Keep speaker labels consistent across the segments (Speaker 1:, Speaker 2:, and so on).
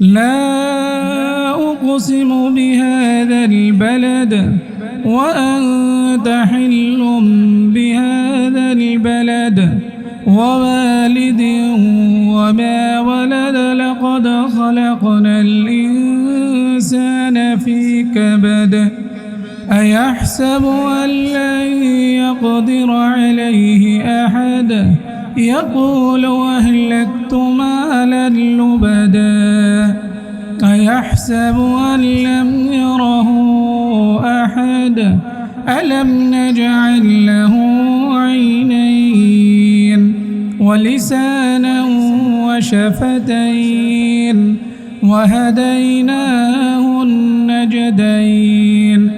Speaker 1: لا أقسم بهذا البلد وأنت حل بهذا البلد ووالد وما ولد لقد خلقنا الإنسان في كبد أيحسب أن لن يقدر عليه أحد يقول أهلكت مالا لبدا أيحسب أن لم يره أحد؟ ألم نجعل له عينين ولسانا وشفتين وهديناه النجدين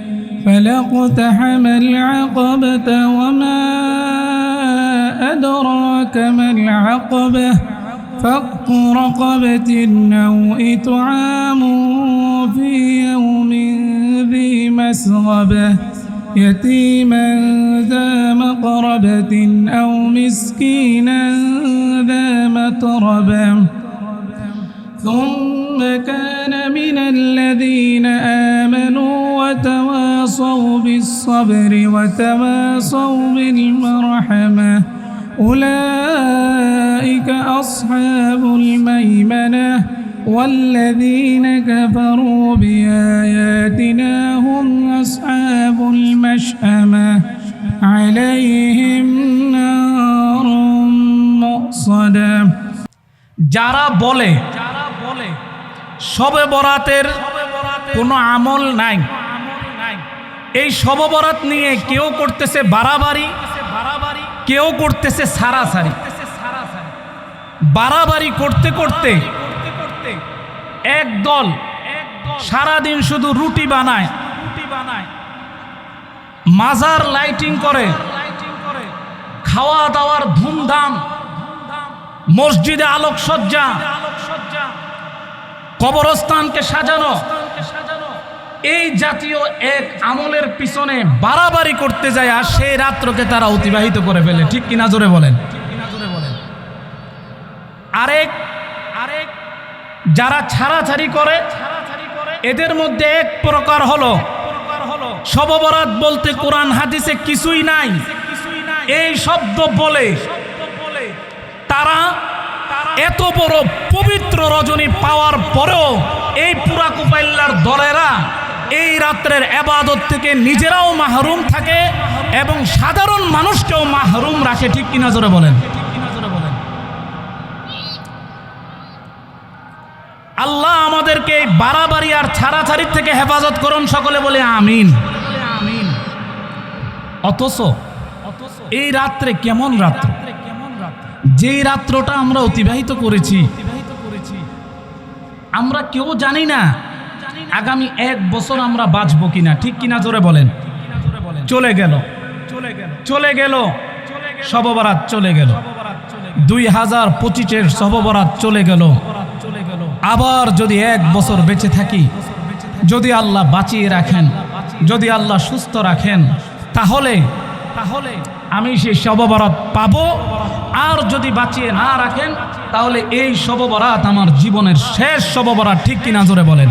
Speaker 1: فلاقتحم العقبة وما أدراك ما العقبة؟ فك رقبة أو إطعام في يوم ذي مسغبة. يتيما ذا مقربة أو مسكينا ذا متربة. ثم كان من الذين آمنوا وتواصوا بالصبر وتواصوا بالمرحمة. أولئك أصحاب الميمنة والذين كفروا بآياتنا هم أصحاب المشأمة عليهم نار مؤصده
Speaker 2: যারা বলে শবে বরাতের কোনো আমল নাই এই শব বরাত নিয়ে কেউ করতেছে বাড়াবাড়ি কেউ করতেছে সারাসারি বাড়াবাড়ি করতে করতে এক দল সারাদিন শুধু রুটি বানায়। মাজার লাইটিং করে। খাওয়া দাওয়ার ধুমধাম। মসজিদে আলোকসজ্জা। কবরস্থানকে সাজানো। এই জাতীয় এক আমলের পিছনে বাড়াবাড়ি করতে যায় আর সেই রাত্রকে তারা অতিবাহিত করে ফেলে। ঠিক কিনা জোরে বলেন? আরেক আরেক যারা ছাড়াছাড়ি করে, এদের মধ্যে এক প্রকার হলো, শববরাত বলতে কোরআন হাদিসে কিছুই নাই। এই শব্দ বলে তারা এত বড় পবিত্র রজনী পাওয়ার পরেও এই পুরা কুপাইল্লার দলেরা এই রাত্রের এবাদত থেকে নিজেরাও মাহরুম থাকে এবং সাধারণ মানুষকেও মাহরুম রাখে, ঠিক কিনা জোরে বলেন? আল্লাহ আমাদেরকে বাড়াবাড়ি আর ছাড়াছাড়ি থেকে হেফাজত করুন, সকলে বলে আমিন। অথচ এই রাত্রে কেমন রাত্র? যেই রাত্রটা আমরা অতিবাহিত করেছি, আমরা কেউ জানি না আগামী এক বছর আমরা বাঁচবো কিনা? ঠিক কিনা জোরে বলেন। চলে গেল। চলে গেল। সববরাত চলে গেল। দুই হাজার পঁচিশের সববরাত চলে গেল। আবার যদি এক বছর বেঁচে থাকি, যদি আল্লাহ বাঁচিয়ে রাখেন, যদি আল্লাহ সুস্থ রাখেন, তাহলে তাহলে আমি সেই শববরাত পাব। আর যদি বাঁচিয়ে না রাখেন, তাহলে এই শববরাত আমার জীবনের শেষ শববরাত ঠিক কিনা জোরে বলেন।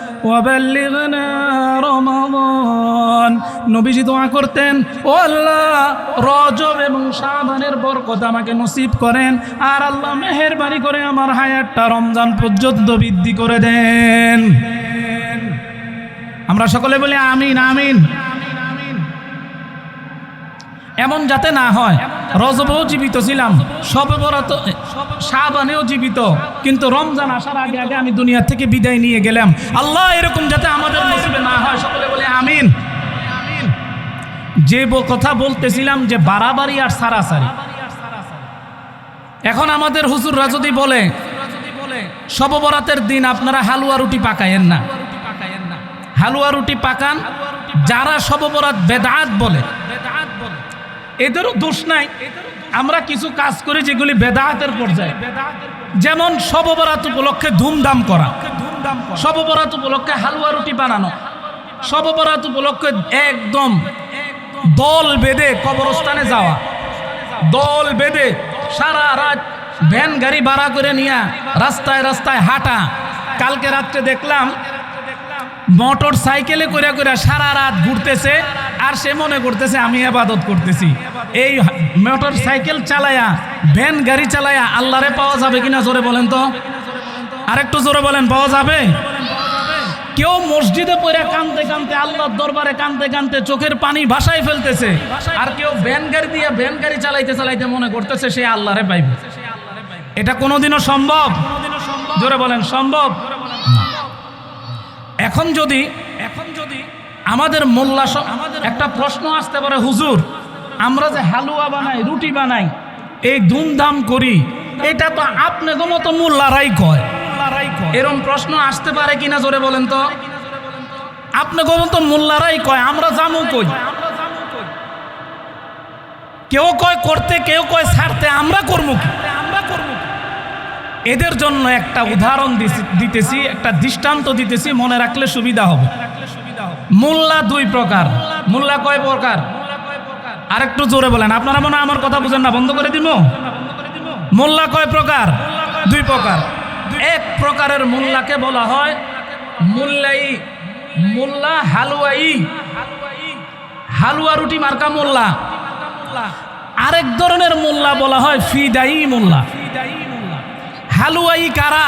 Speaker 1: ওয়াবাল্লিগনা রমাদান। নবীজি দোয়া করতেন, ও আল্লাহ, রজব এবং শাবানের বরকত আমাকে নসিব করেন, আর আল্লাহ মেহেরবানি করে আমার হায়াতটা রমজান পর্যন্ত বৃদ্ধি করে দেন। আমরা সকলে বলি, আমিন আমিন। এমন যাতে না হয়। রজবেও জীবিত ছিলাম সবে বরাত শাহবানেও জীবিত। কিন্তু রমজান আসার আগে আগে আমি দুনিয়া থেকে বিদায় নিয়ে গেলাম। আল্লাহ এরকম যাতে আমাদের নসিবে না হয়, সকলে বলে আমিন। যে কথা বলতেছিলাম যে বাড়াবাড়ি আর সারাসারি। এখন আমাদের হুজুররা যদি বলে, সববরাতের দিন আপনারা হালুয়া রুটি পাকায়েন না। হালুয়া রুটি পাকান, যারা সববরাত বেদাত বলে এদেরও দোষ নাই। আমরা কিছু কাজ করি যেগুলি বেদাহাতের পর্যায়ে। যেমন সববরাত উপলক্ষে ধুমধাম করা। সববরাত উপলক্ষে হালুয়া রুটি বানানো। সববরাত উপলক্ষে একদম দল বেঁধে কবরস্থানে যাওয়া। দল বেঁধে সারা রাত ভ্যান গাড়ি ভাড়া করে নিয়ে রাস্তায় রাস্তায় হাঁটা। কালকে রাত্রে দেখলাম মোটর সাইকেলে করে করে সারা রাত ঘুরতেছে। আর সে মনে করতেছে, আমি আবাদত করতেছি। এই মোটর সাইকেল চালায়া, ভ্যান গাড়ি চালায়া আল্লাহরে পাওয়া যাবে কিনা জোরে বলেন তো? আরেকটু জোরে বলেন, পাওয়া যাবে? কেউ মসজিদে পড়ে কানতে কানতে আল্লাহর দরবারে কানতে কানতে চোখের পানি ভাসায় ফেলতেছে, আর কেউ ভ্যান গাড়ি দিয়ে ভ্যান গাড়ি চালাইতে চালাইতে মনে করতেছে সে আল্লাহরে পাইবে। এটা কোনোদিনও সম্ভব? জোরে বলেন, সম্ভব? এখন যদি এখন যদি আমাদের মোল্লা একটা প্রশ্ন আসতে পারে, হুজুর, আমরা যে হালুয়া বানাই, রুটি বানাই, এই ধুমধাম করি, এটা তো আপনি তো মতো মোল্লারাই কয়। এরম প্রশ্ন আসতে পারে কিনা জোরে বলেন তো? আপনি গো তো মোল্লারাই কয়, আমরা জামু কই? কেউ কয় করতে, কেউ কয় ছাড়তে, আমরা করব কি? এদের জন্য একটা উদাহরণ দিতেছি, একটা দৃষ্টান্ত দিতেছি, মনে রাখলে সুবিধা হবে। মোল্লা দুই প্রকার। মোল্লা কয় প্রকার? আরেকটু জোরে বলেন, আপনারা মনে আমার কথা বুঝেন না, বন্ধ করে দিব? মোল্লা কয় প্রকার? দুই প্রকার। এক প্রকারের মোল্লাকে বলা হয় মোল্লাই, মোল্লা হালুয়াই। হালুয়া রুটি মার্কা মোল্লা। আরেক ধরনের মোল্লা বলা হয় ফিদাই মোল্লা। হালুয়াই কারা?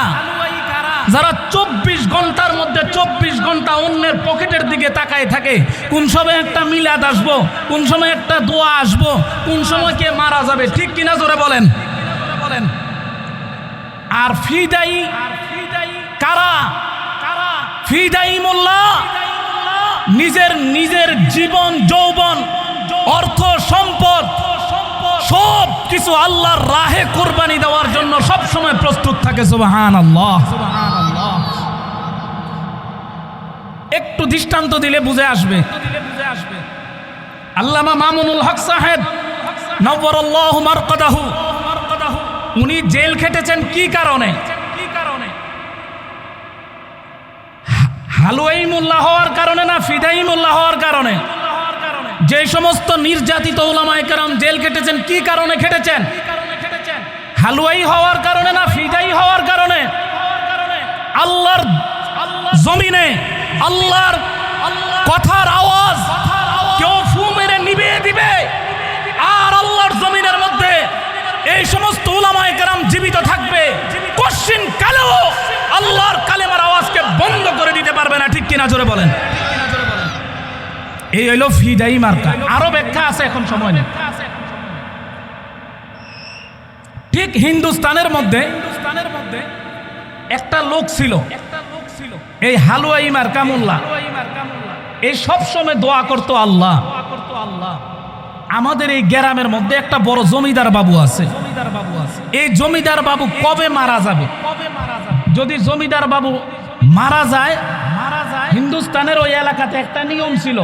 Speaker 1: যারা চব্বিশ ঘণ্টার মধ্যে চব্বিশ ঘণ্টা অন্যের পকেটের দিকে তাকায় থাকে। কোন সময় একটা মিলাদ আসব, কোন সময় একটা দোয়া আসব, কোন সময় কে মারা যাবে, ঠিক কিনা জোরে বলেন? বলেন। আর ফিদাই কারা? ফিদাই মোল্লা? নিজের নিজের জীবন, যৌবন, অর্থ, সম্পদ, সব কিছু আল্লাহর রাহে কোরবানি দেওয়ার জন্য সব সময় প্রস্তুত থাকে সুবহান আল্লাহ একটু দৃষ্টান্ত দিলে বুঝে আসবে। আল্লামা মামুনুল হক সাহেব নবরল্লাহু উনি জেল খেটেছেন কি কারণে? হালুয়াই হওয়ার কারণে না ফিদাই মোল্লা হওয়ার কারণে? যে সমস্ত নির্যাতিত ওলামায়ে কেরাম জেল খেটেছেন কি কারণে খেটেছেন? হালুয়াই হওয়ার কারণে না ফিদাই হওয়ার কারণে? আল্লাহর জমিনে আল্লাহর কথার আওয়াজ কেউ ফু মেরে নিভিয়ে দিবে। আর আল্লাহর জমিনের মধ্যে এই সমস্ত উলামায়ে কেরাম জীবিত থাকবে। কশ্চিন কালেও আল্লাহর কালেমার আওয়াজকে বন্ধ করে দিতে পারবে না, ঠিক কিনা জোরে বলেন? এই হইল ফিদাই মার্কা। আরও ব্যাখ্যা আছে এখন সময় নেই। ঠিক হিন্দুস্তানের মধ্যে হিন্দুস্তানের মধ্যে একটা লোক ছিল। এই হালুয়া ইমার কামুল্লা এই সব সময় দোয়া করতো আল্লাহ। আমাদের এই গ্রামের মধ্যে একটা বড় জমিদার বাবু আছে। এই জমিদার বাবু কবে মারা যাবে? কবে মারা যাবে যদি জমিদার বাবু মারা যায় মারা যায়, হিন্দুস্তানের ওই এলাকাতে একটা নিয়ম ছিল।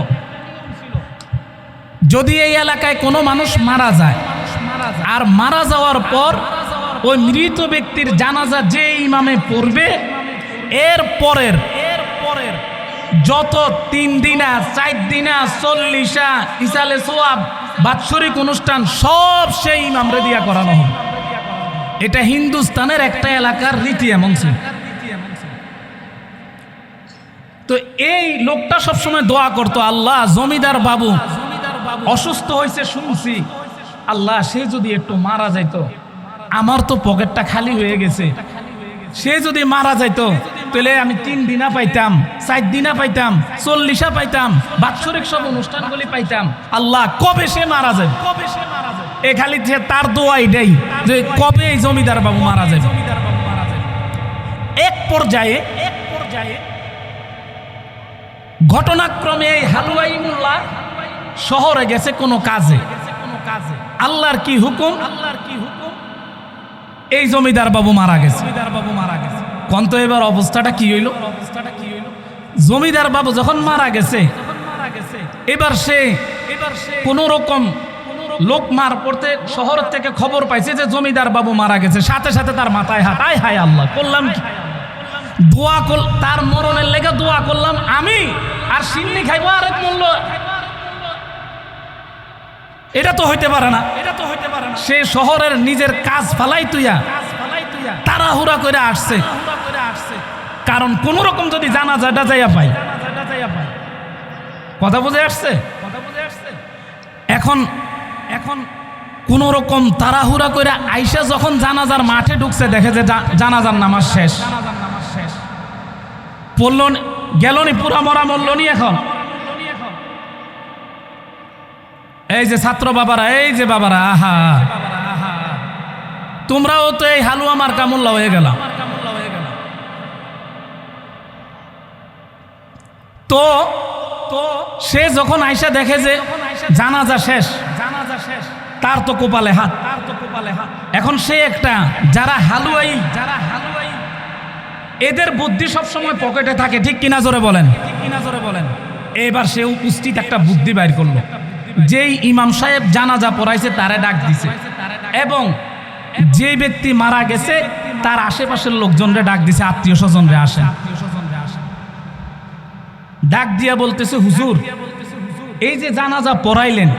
Speaker 1: যদি এই এলাকায় কোনো মানুষ মারা যায়, আর মারা যাওয়ার পর ওই মৃত ব্যক্তির জানাজা যে ইমামে পড়বে এর পরের এর পরের, যত তিন দিনা, চার দিনা, চল্লিশা ইসালে সোয়াব, বাৎসরিক অনুষ্ঠান, সব সেই ইমামরে দিয়া করানো হবে। এটা হিন্দুস্তানের একটা এলাকার রীতি এমন ছিল। তো এই লোকটা সবসময় দোয়া করতো, আল্লাহ, জমিদার বাবু, অসুস্থ হয়েছে শুনছি। আল্লাহ, সে যদি একটু মারা যাইতো, আমার তো পকেটটা খালি হয়ে গেছে। সে যদি মারা যাইতো তাহলে আমি তিন দিনা পাইতাম, চার দিনা পাইতাম, চল্লিশা পাইতাম, বাৎসরিক সব অনুষ্ঠানগুলি পাইতাম। আল্লাহ কবে সে মারা যায় কবে সে মারা যায় এ খালি যে তার দোয়াই দেয় যে কবে এই জমিদার বাবু মারা যায় জমিদার বাবু মারা যায় এক পর্যায়ে এক পর্যায়ে ঘটনাক্রমে এই হালুয়াই মোল্লা শহরে গেছে কোনো কাজে। আল্লাহর কি হুকুম? আল্লাহর কি হুকুম এই জমিদার বাবু মারা গেছে জমিদার বাবু মারা গেছে। কন্ত এবার অবস্থাটা কি হইল? অবস্থাটা কি হইল জমিদার বাবু যখন মারা গেছে, এবার সে এবার সে কোন রকম লোক মার পড়তে শহর থেকে খবর পাইছে যে জমিদার বাবু মারা গেছে। সাথে সাথে তার মাথায় হাত আয় হায় আল্লাহ, করলাম কি? দোয়া কর তার মরণের লেগে দোয়া করলাম আমি, আর সিন্নি খাইবো আরেক মূল্য। এটা তো হইতে পারে না। এটা তো হইতে পারে না সে শহরের নিজের কাজ ফালাই তুইয়া তাড়াহুড়া করে আসছে। কারণ কোন রকম যদি জানা যাটা যাইয়া পাই কথা বুঝে আসছে? এখন এখন কোন রকম তাড়াহুড়া করে আইসা যখন জানাজার মাঠে ঢুকছে, দেখে যে জানাজার নামাজ শেষ। পড়ল গেলনি, পুরা মরা মরলনি এখন? এই যে ছাত্র বাবারা, এই যে বাবারা, আহা। তোমরাও তো এই হালুয়া মার্কা মোল্লা হয়ে গেলাম তো তো সে যখন আইসা দেখে যে জানাজা শেষ জানাজা শেষ তার তো কোপালে হাত। তার তো কোপালে হাত এখন সে একটা, যারা হালুয়াই যারা হালুয়াই এদের বুদ্ধি সবসময় পকেটে থাকে ঠিক কিনা জোরে বলেন ঠিক কিনা জোরে বলেন? এবার সে উপস্থিত একটা বুদ্ধি বাইর করল। যেই ইমাম সাহেব জানাজা পড়াইছে, তারে ডাক দিছে। এবং যে ব্যক্তি মারা গেছে তার আশেপাশের লোকজনরে ডাক দিছে আত্মীয় স্বজনরে আসেন ডাক দিয়া বলতেছে হুজুর এই যে জানাজা পড়াইলেন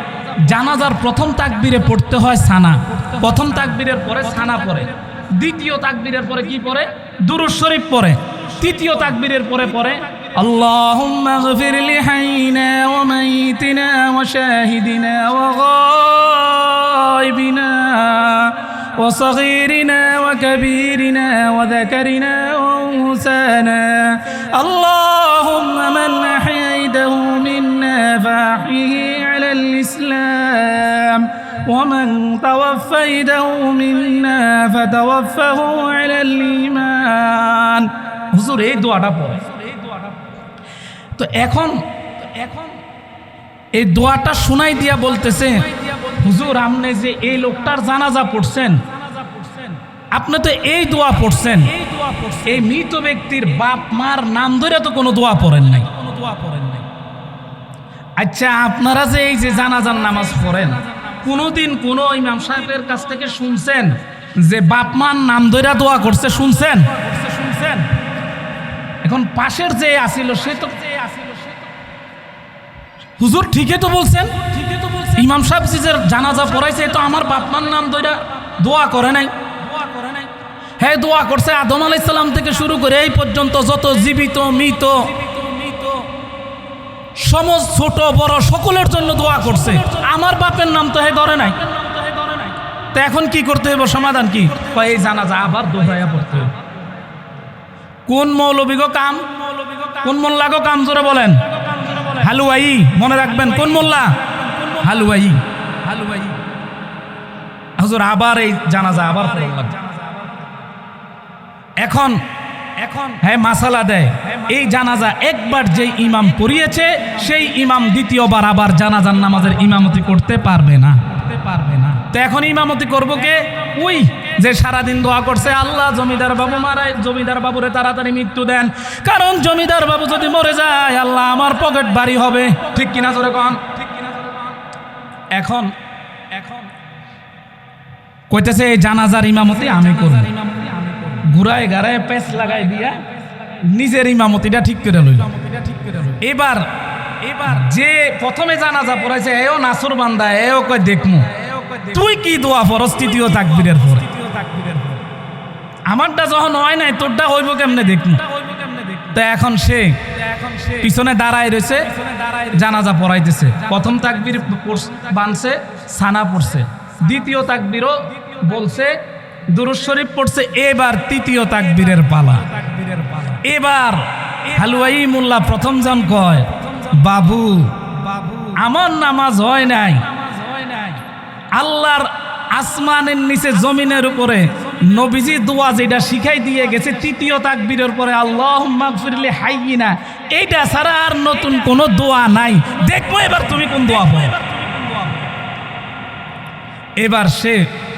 Speaker 1: জানাজার প্রথম তাকবীরে পড়তে হয় সানা প্রথম তাকবীরের পরে সানা পড়ে দ্বিতীয় তাকবীরের পরে কি পড়ে দুরুজ শরীফ পড়ে তৃতীয় তাকবীরের পরে পড়ে اللهم اغفر لحينا وميتنا وشاهدنا وغائبنا وصغيرنا وكبيرنا وذكرنا وانثانا اللهم من احييته منا فاحيه على الاسلام ومن توفيته منا فتوفه على الايمان হুজুর এই দোয়াটা পড়ে তো এখন এখন এই দোয়াটা শোনাই দিয়া বলতেছে, হুজুর, আপনি যে এই লোকটার জানাজা পড়ছেন, আপনি তো এই দোয়া পড়ছেন। এই মৃত ব্যক্তির বাপ মার নাম ধরে তো কোনো দোয়া পড়েন নাই। আচ্ছা আপনারা যে এই যে জানাজার নামাজ পড়েন, কোনোদিন কোনো ইমাম সাহেবের কাছ থেকে শুনছেন যে বাপ মার নাম ধরে দোয়া করছে, শুনছেন? শুনছেন এখন পাশের যে আসিল, সে তো হুজুর ঠিকই তো বলছেন। ইমাম সাহেব যে জানাজা পড়াইছে তো আমার বাপমার নাম ধরে দোয়া করে নাই। দোয়া করে নাই। হ্যাঁ দোয়া করছে আদম আলাইসাল্লাম থেকে শুরু করে এই পর্যন্ত যত জীবিত মৃত সমস্ত ছোট বড় সকলের জন্য দোয়া করছে। আমার বাপের নাম তো হে ধরে নাই। তো এখন কি করতে হবে সমাধান কি? এই জানাজা আবার দোহরাইয়া পড়তে কোন মৌলবিগ কাম? কোন মোল্লাগো কাম? জোরে বলেন। হালুয়াই, মনে রাখবেন, কোন মোল্লা? হালুয়াই। হালুয়াই হুজুর, আবার এই জানাজা, আবার এখন এখন হ্যাঁ মাসালা দেয়, এই জানাজা একবার যে ইমাম পড়িয়েছে, সেই ইমাম দ্বিতীয়বার আবার জানাজার নামাজের ইমামতি করতে পারবে না করতে পারবে না। তো এখন ইমামতি করব কে? ওই যে সারাদিন দোয়া করছে, আল্লাহ জমিদার বাবু মারায় জমিদার বাবুরে তাড়াতাড়ি মৃত্যু দেন। কারণ জমিদার বাবু যদি মরে যায়, আল্লাহ আমার পকেট বাড়ি হবে। ঠিক কিনা জোরে কন? ঠিক কিনা জোরে এখন এখন। কইতেছে, এই জানাজার ইমামতি আমি করব। ঘুরায় গাড়ায় পেস লাগাই দিয়া নিজের ইমামতিটা ঠিক করে লইল। এবার এবার যে প্রথমে জানাজা পড়াইছে, এও নাসুর বান্দা, এও কয়, দেখমু, তুই কি দোয়া ফরস তৃতীয় তাকবীরের পরে? আমারটা যখন হয় নাই, তোরটা হইব কেমনে দেখমু তা এখন সে পিছনে দাঁড়ায় রয়েছে, জানাজা পড়াইতেছে। প্রথম তাকবির বানছে, সানা পড়ছে। দ্বিতীয় তাকবিরও বলছে দুরুজ শরীফ পড়ছে, এবার তৃতীয় তাকবীরের পালা। এবার হালুয়াই মোল্লা প্রথম জন কয়, বাবু, আমার নামাজ হয় নাই। আল্লাহর আসমানের নিচে জমিনের উপরে নবীজি দোয়া যেটা শিখাই দিয়ে গেছে তৃতীয় তাকবীরের পরে আল্লাহ মাগফিরলি হাইয়িনা। এইটা ছাড়া আর নতুন কোনো দোয়া নাই। দেখব এবার তুমি কোন দোয়া পড়ো। এবার সে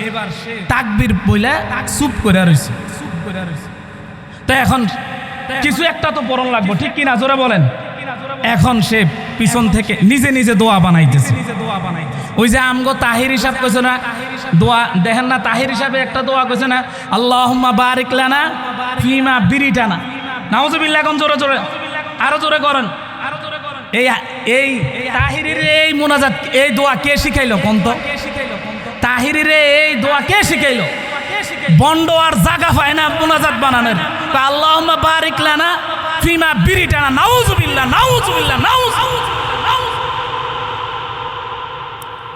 Speaker 1: এবার সে তাকবীর বইলা চুপ করে রইছে। চুপ করে রইছে। তো এখন কিছু একটা তো পরন লাগবো ঠিক কিনা? জোরে বলেন। এখন সে পিছন থেকে নিজে নিজে দোয়া বানাইতেছে। ওই যে আমগো তাহির হিসাব কইছে না দোয়া দেখেন না তাহির হিসাবে একটা দোয়া কইছে না আল্লাহুম্মা বারিক লানা ফিমা বিরিটানা নাউজুবিল্লাহ কোন জোরে জোরে আরও জোরে করেন। এই এই তাহিরের এই মোনাজাত এই দোয়া কে শিখাইলো কোন তো তাহিরের এই দোয়া কে শিখাইলো? বন্ড আর জাগা পায় না মোনাজাত বানানোর। তা আল্লাহুম্মা বারিক লানা ফিমা বিরিটানা নাউজুবিল্লাহ নাউজুবিল্লাহ নাউজ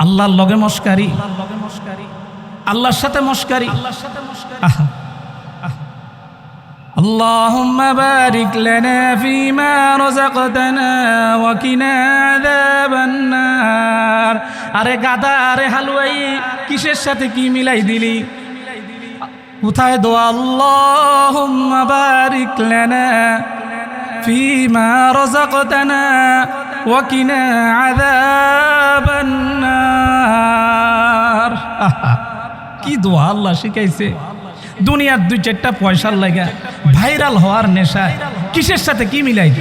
Speaker 1: আল্লাহর লগে মস্কারি আল্লাহর সাথে মস্কারি আহা اللهم بارك لنا فيما رزقتنا وقنا عذاب النار আরে গাদা আরে হালুয়াই কিসের সাথে কি মিলাই দিলি কোথায় দোয়া আল্লাহুম্মা বারিক লানা রাযাকতানা ওয়াকিনা আযাবান নার আহা, কি দোয়া আল্লাহ শিখাইছে। দুনিয়ার দুই চারটা পয়সার লাগা ভাইরাল হওয়ার নেশায় কিসের সাথে কি মিলাই?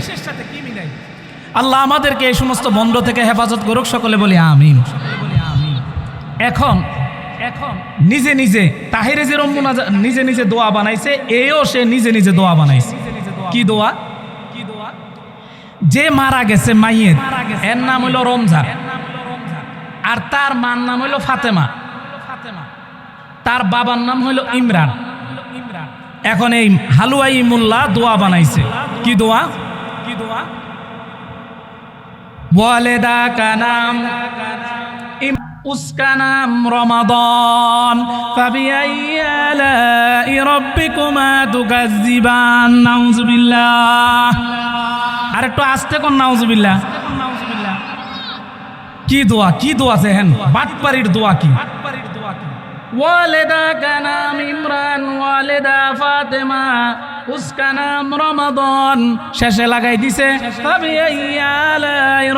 Speaker 1: আল্লাহ আমাদেরকে এই সমস্ত বন্ধ থেকে হেফাজত করুক সকলে বলি আমিন। এখন এখন নিজে নিজে তাহিরে যে মোনাজা- নিজে নিজে দোয়া বানাইছে এও সে নিজে নিজে দোয়া বানাইছে। কি দোয়া? যে মারা গেছে মাইয়ের এর নাম হইল রমজান। আর তার মার নাম হইল ফাতেমা। তার বাবার নাম হইল ইমরান। এখন এই হালুয়াই মোল্লা দোয়া বানাইছে। কি দোয়া? কি দোয়া? বলে ওয়ালেদা কানাম উসকা নাম রমাদন। আর একটু আসতে কোন নাউজুবিল্লা কি দোয়া কি দোয়া আছে হেন বাটপাড়ির দোয়া কি বাটপারির দোয়া কি? নাম ইমরান ওয়ালেদা ফাতেমা উসকা নাম রমাদন। শেষে লাগাই দিছে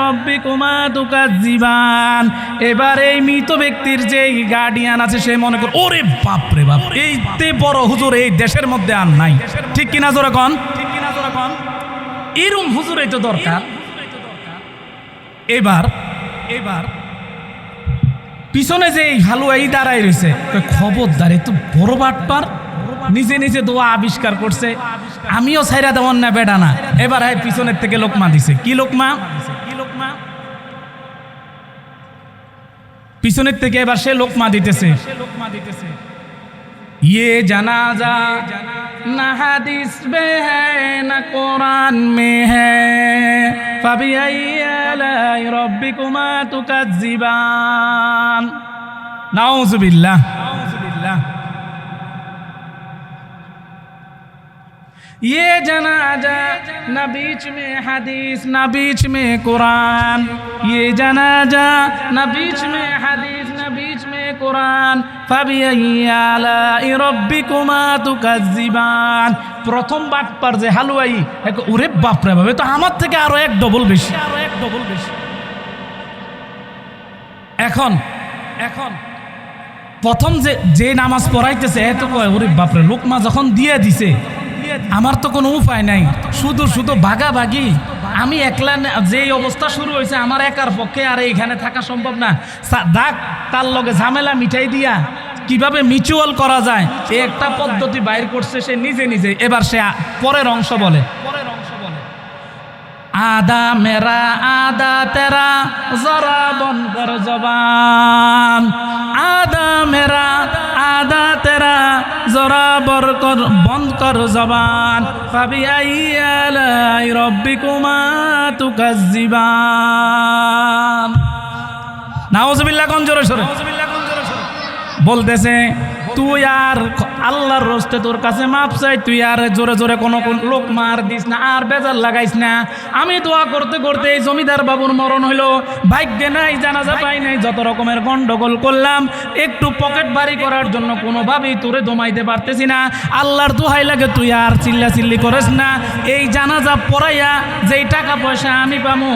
Speaker 1: রব্বিকুমা তুকাজ্জিবান। এবার এই মৃত ব্যক্তির যে গার্ডিয়ান আছে সে মনে কর ওরে বাপ রে বাপ এই তে বড় হুজুর এই দেশের মধ্যে আর নাই। ঠিক কিনা জোরে কন? ঠিক কিনা জোরে কন? এরম হুজুর তো দরকার। এবার এবার পিছনে যে এই হালুয়াই দাঁড়াই রয়েছে খবরদার এত বড় বাটপার। নিজে নিজে দোয়া আবিষ্কার করছে। আমিও সাইরা দেওয়ার না বেডা না। এবার হ্যাঁ পিছনের থেকে লোকমা দিছে। কি লোকমা? পিছনের থেকে এবার সে লোকমা দিতেছে। ইয়ে জানাজা। জানা न हदीस में है न कुरान में है। फबिअई आलाई रब्बिकुमा तुकज्जिबान। नाउज़ बिल्लाह नाउज़ बिल्लाह ये जनाजा न बीच में हदीस न बीच में कुरान। ये जनाजा न बीच में हदीस। ইসমে কোরআন প্রথম যে হালুয়াই বাপরে ভাবে তো আমার থেকে আরও এক ডবল বেশি। আরও এক ডবল বেশি। এখন এখন প্রথম যে যে নামাজ পড়াইতেছে এত কয় ওরে বাপরে লোকমা যখন দিয়ে দিছে আমার তো কোনো উপায় নাই শুধু শুধু ভাগাভাগি আমি একলা যেই অবস্থা শুরু হয়েছে, আমার একার পক্ষে আর এইখানে থাকা সম্ভব না। দাগ তার লগে ঝামেলা মিঠাই দিয়া কীভাবে মিচুয়াল করা যায় এই একটা পদ্ধতি বাইর করছে, সে নিজে নিজে। এবার সে পরের অংশ বলে। আদা মেরা, আদা তেরা, জরা বন জবান। আদা মেরা আদা তেরা জরা বরকর বন্ধ কর জবান। পাবি আই আলাই তু কাজিবান নাউজুবিল্লাহ কোন জোরে সরে? বলতেছে তুই আর আল্লাহর রস্তে তোর কাছে মাপ চাই, তুই আর জোরে জোরে কোনো কোন লোক মার দিস না, আর বেজার লাগাইস না। আমি দোয়া করতে করতে এই জমিদার বাবুর মরণ হইল। ভাগ্যে নাই, জানাজা পাই নাই, যত রকমের গন্ডগোল করলাম, একটু পকেট ভারী করার জন্য কোনোভাবেই তোরে দমাইতে পারতেছি না। আল্লাহর দোহাই লাগে তুই আর চিল্লা চিল্লি করিস না। এই জানাজা পড়াইয়া যেই টাকা পয়সা আমি পামু,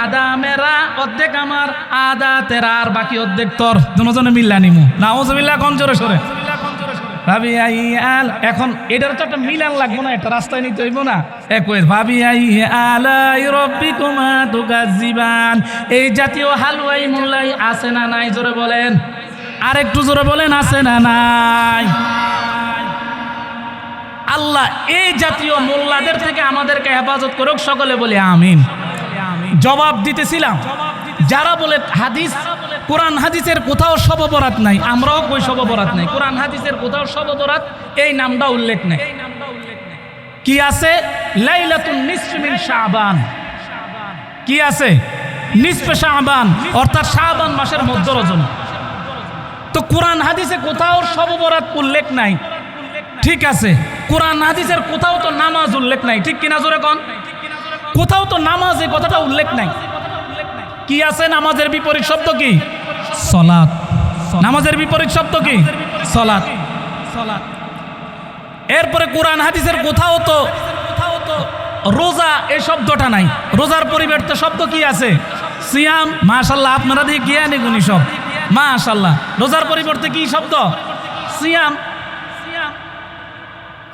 Speaker 1: আদা, মেরা, অর্ধেক আমার, আদা, তেরা, আর বাকি অর্ধেক তোর। দুজনে মিল্লা নিমু। না ওজবিল্লা কম জোরে সরে। এখন এটার তো একটা মিলান লাগবো না একটা রাস্তায় নিতে হইব না। এই জাতীয় হালুয়াই মোল্লাই আছে না নাই, জোরে বলেন? আর একটু জোরে বলেন, আছে না নাই? আল্লাহ এই জাতীয় মোল্লাদের থেকে আমাদেরকে হেফাজত করুক, সকলে বলি আমিন। জবাব দিতেছিলাম। যারা বলে হাদিস, কোরআন হাদিসের কোথাও সববরাত নাই, আমরাও কই সববরাত নাই। কোরআন হাদিসের কোথাও সববরাত এই নামটা উল্লেখ নেই। কি আছে? লাইলাতুন কি আছে? নিসফে শাবান, অর্থাৎ শাহবান মাসের মধ্য রজনী। তো কোরআন হাদিসে কোথাও সববরাত উল্লেখ নাই। ঠিক আছে, কোরআন হাদিসের কোথাও তো নামাজ উল্লেখ নাই। ঠিক কিনা জোরে কন? কোথাও তো নামাজ এই কথাটা উল্লেখ নাই। কি আছে? নামাজের বিপরীত শব্দ কি? সলাৎ। নামাজের বিপরীত শব্দ কি? সলাৎ। এরপরে কোরআন হাদিসের কোথাও তো রোজা এই শব্দটা নাই। রোজার পরিবর্তে শব্দ কি আছে? সিয়াম। মাশাল্লাহ আপনারা দিয়ে জ্ঞানী গুণী সব। মাশাল্লাহ রোজার পরিবর্তে কি শব্দ? সিয়াম।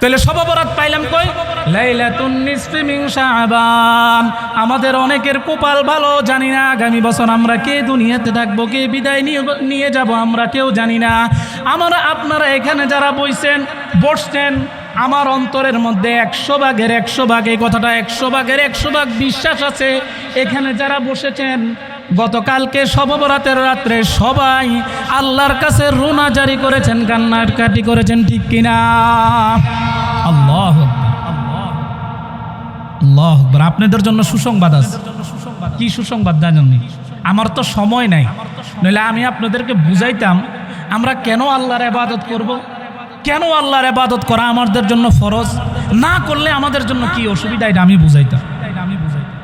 Speaker 1: তাহলে সবাবরাত পাইলাম কই? লাইলাতুন নিসফি মিন শাবান। আমাদের অনেকের কপাল ভালো, জানি না আগামী বছর আমরা কে দুনিয়াতে থাকব, কে বিদায় নিয়ে যাব আমরা কেউ জানি না। আমরা, আপনারা এখানে যারা বইছেন, বসছেন, আমার অন্তরের মধ্যে একশো ভাগের একশো ভাগ, এই কথাটা একশো ভাগের একশো ভাগ বিশ্বাস আছে। এখানে যারা বসেছেন, গতকালকে সববরাতের রাত্রে সবাই আল্লাহর কাছে রোনা জারি করেছেন কান্নার কাটি করেছেন, ঠিক কিনা? আল্লাহ আল্লাহ আকবার। আপনাদের জন্য সুসংবাদ আছে কি সুসংবাদ জানেননি আমার তো সময় নাই নইলে আমি আপনাদেরকে বুঝাইতাম আমরা কেন আল্লাহর আবাদত করব। কেন আল্লাহর আবাদত করা আমাদের জন্য ফরজ না করলে আমাদের জন্য কি অসুবিধা এটা আমি বুঝাইতাম আমি বুঝাইতাম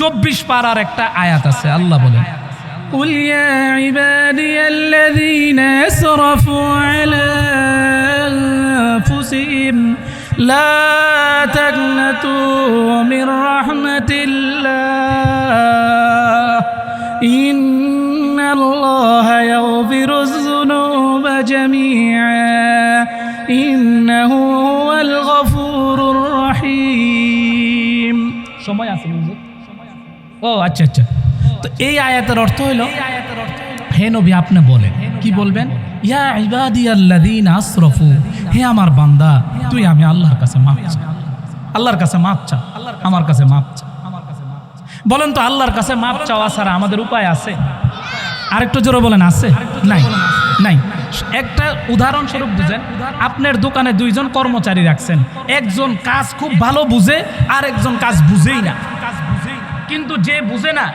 Speaker 1: চব্বিশ পাড়ার একটা আয়াত আছে আল্লাহ বলেন قل يا عبادي الذين اسرفوا على أنفسهم لا تقنطوا من رحمة الله إن الله يغفر الذنوب جميعا إنه هو الغفور الرحيم সময় আছে বুঝলি? ও আচ্ছা আচ্ছা তো এই আয়াতের অর্থ হইল হে নবী আপনি বলেন কি বলবেন ইয়া ইবাদি আল্লাযীন আসরাফু হে আমার বান্দা, তুই আমি আল্লাহর কাছে মাপ চা আল্লাহর কাছে মাপ চা আমার কাছে মাপ চা বলেন তো আল্লাহর কাছে মাপ চাওয়া ছাড়া আমাদের উপায় আছে? আরেকটু জোরে বলেন, আছে? নাই নাই। একটা উদাহরণস্বরূপ বুঝেন। আপনার দোকানে দুইজন কর্মচারী রাখছেন। একজন কাজ খুব ভালো বুঝে আর একজন কাজ বুঝেই না। কিন্তু যে বুঝে না,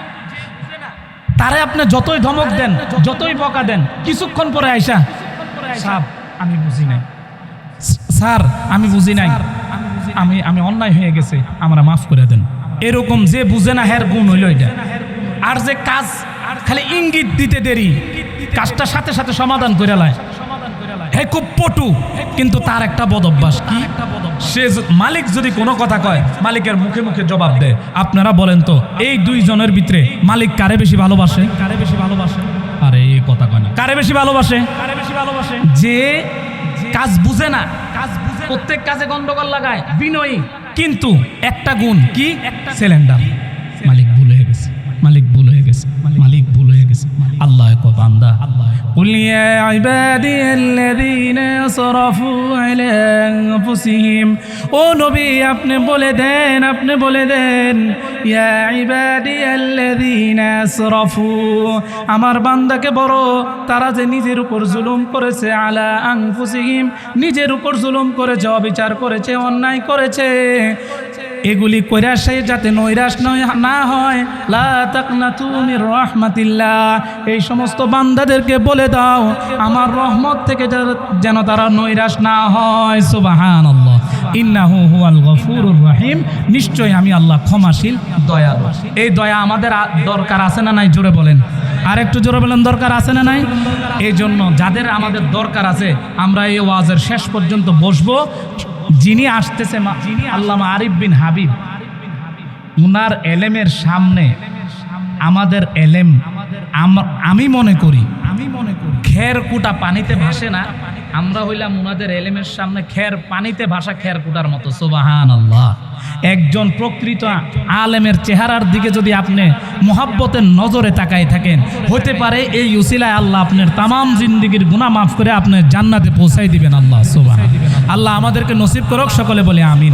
Speaker 1: তারে আপনি যতই ধমক দেন, যতই বকা দেন, কিছুক্ষণ পরে আইসা, সাব, আমি বুঝি নাই। স্যার আমি বুঝি নাই। আমি আমি অন্যায় হয়ে গেছে আমরা মাফ করে দেন। এরকম যে বুঝে না হ্যার গুণ হইল এটা। আর যে কাজ খালি ইঙ্গিত দিতে দেরি কাজটা সাথে সাথে সমাধান করে লায়। হে খুব পটু কিন্তু তার একটা বদ অভ্যাস কি? সে মালিক যদি কোনো কথা কয় মালিকের মুখে মুখে জবাব দেয় আপনারা বলেন তো এই দুইজনের ভিতরে মালিক কারে বেশি ভালোবাসে? কারে বেশি ভালোবাসে? আরে এই কথা কয় না। কারে বেশি ভালোবাসে? কারে বেশি ভালোবাসে? যে কাজ বুঝে না। কাজ বুঝে প্রত্যেক কাজে গন্ডগোল লাগায়। বিনয়ী। কিন্তু একটা গুণ কি? একটা সিলিন্ডার। মালিক ভুল হয়ে গেছে। মালিক ভুল হয়ে গেছে মালিক ভুল হয়ে গেছে আল্লাহ কো বান্দা আল্লাহ قل يا عبادي الذين اسرفوا على انفسهم ও নবী আপনি বলে দেন আপনি বলে দেন ইয়া ইবাদি আল্লাযীনা আসরাফু আমার বান্দাকে বড় তারা যে নিজের উপর জুলুম করেছে আলা আনফুসিহিম নিজের উপর জুলুম করেছে অবিচার করেছে অন্যায় করেছে এগুলি কইরা সে যাতে নৈরাশ নয়, না হয়। রাহমাতিল্লাহ। এই সমস্ত বান্দাদেরকে বলে দাও, আমার রহমত থেকে যেন- তারা নৈরাশ না হয়। সুবহানাল্লাহ। ইন্নাহু হুয়াল গফুরুর রহিম। নিশ্চয় আমি আল্লাহ ক্ষমাশীল, দয়ালু। এই দয়া আমাদের দরকার আছে না নাই? জোরে বলেন। আর একটু জোরে বলেন, দরকার আছে না নাই? এই জন্য যাদের আমাদের দরকার আছে, আমরা এই ওয়াজের শেষ পর্যন্ত বসবো। যিনি আসতেছে আল্লামা আরিফ বিন হাবিব, উনার এলেমের সামনে আমাদের এলেম আমি মনে করি আমি মনে করি, খের কুটা পানিতে ভাসে না। আমরা হইলাম উনাদের এলেমের সামনে খের পানিতে ভাসা খের কুটার মতো সোবাহান আল্লাহ একজন প্রকৃত আলেমের চেহারার দিকে যদি আপনি মোহাব্বতের নজরে তাকাই থাকেন, হতে পারে এই উসিলায় আল্লাহ আপনার তামাম জিন্দিগির গুণা মাফ করে আপনার জান্নাতে পৌঁছাই দিবেন আল্লাহ সোবাহ আল্লাহ আমাদেরকে নসিব করক, সকলে বলে আমিন।